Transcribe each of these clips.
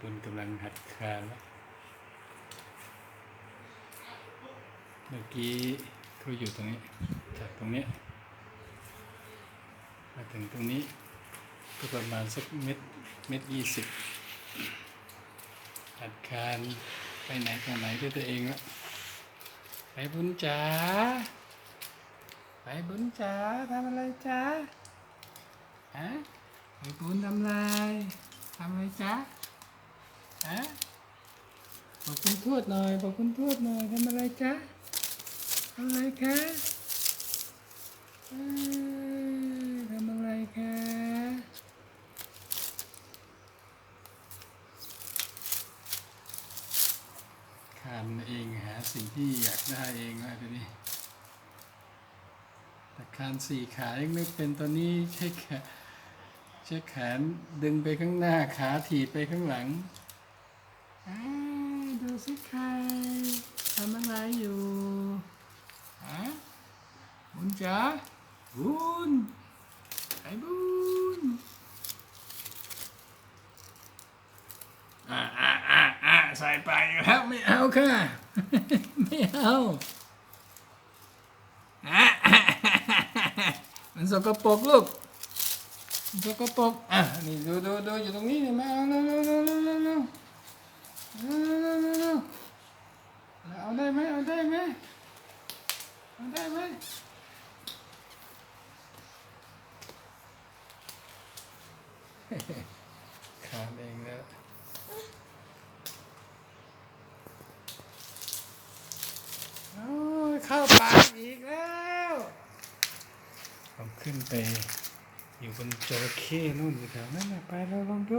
บุญกำลังหัดคานแล้วเมื่อกี้เขาอยู่ตรงนี้ จากตรงนี้ มาถึงตรงนี้ ก็ประมาณสักเม็ดเม็ดยี่สิบหัดคานไปไหนตรงไหนด้วยตัวเองละไปบุญจ๋าไปบุญจ๋าทำอะไรจ๋าฮะไปบุญทำอะไรทำอะไรจ๋า ฮะบอกคุณทวดหน่อยบอกคุณทวดหน่อยทำอะไรจ๊ะทำอะไรคะทำอะไรคะคานเองหาสิ่งที่อยากได้เองว่าดูดิแต่คานสี่ขายังไม่เป็นตอนนี้ใช้แขนใช้แขนดึงไปข้างหน้าขาถีบไปข้างหลัง ดูสิใครทำอะไรอยู่ฮะบุญจ๋าบุญไอ้บุญอ่าอ่าอ่าอ่าใส่ไปแล้วไม่เอาค่ะ ไม่เอาอะมันสกปรกลูกสกปรกอะนี่ดูดูดูอยู่ตรงนี้นี่มาเอาเร็วเร็วเร็วเร็ว เร็วเร็วเร็วเร็วเร็วเร็วเร็วเอาได้ไหมเอาได้ไหมเอาได้ไหมขามเองแล้วโอ้ยเข้าป่าอีกแล้วผมขึ้นไปอยู่บนจระเข้นู่นอยู่แถวนั้นน่ะไปเราลองดู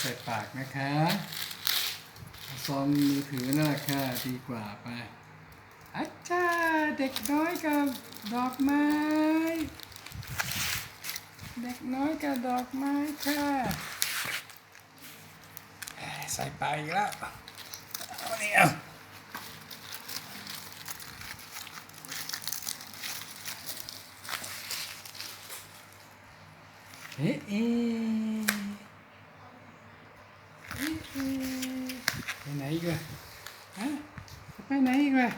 ใส่ปากนะคะซองมือถือนั่นแหละค่ะดีกว่าไปอาจารย์เด็กน้อยกับดอกไม้ เด็กน้อยกับดอกไม้ค่ะใส่ปากอีกแล้วเอาเนี่ยเอาเอ๊ะเอ๊ะ ไปไหนอี กล่ะฮะจะไปไหนอีกล่ะ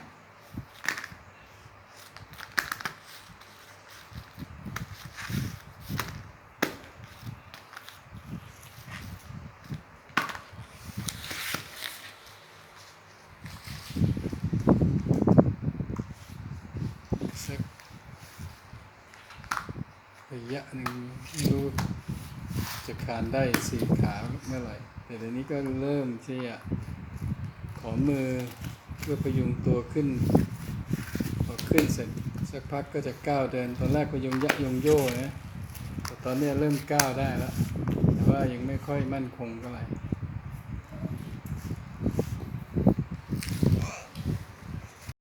สักระยะหนึ่งไม่รู้จะคานได้สี่ขาเมื่อไหร่แต่เดี๋ยวนี้ก็เริ่มที่จะ ขอมือเพื่อพยุงตัวขึ้น พอขึ้นเสร็จสักพักก็จะก้าวเดิน ตอนแรกก็ยงยะยงโย่นะแต่ตอนนี้เริ่มก้าวได้แล้ว แต่ว่ายังไม่ค่อยมั่นคงเท่าไหร่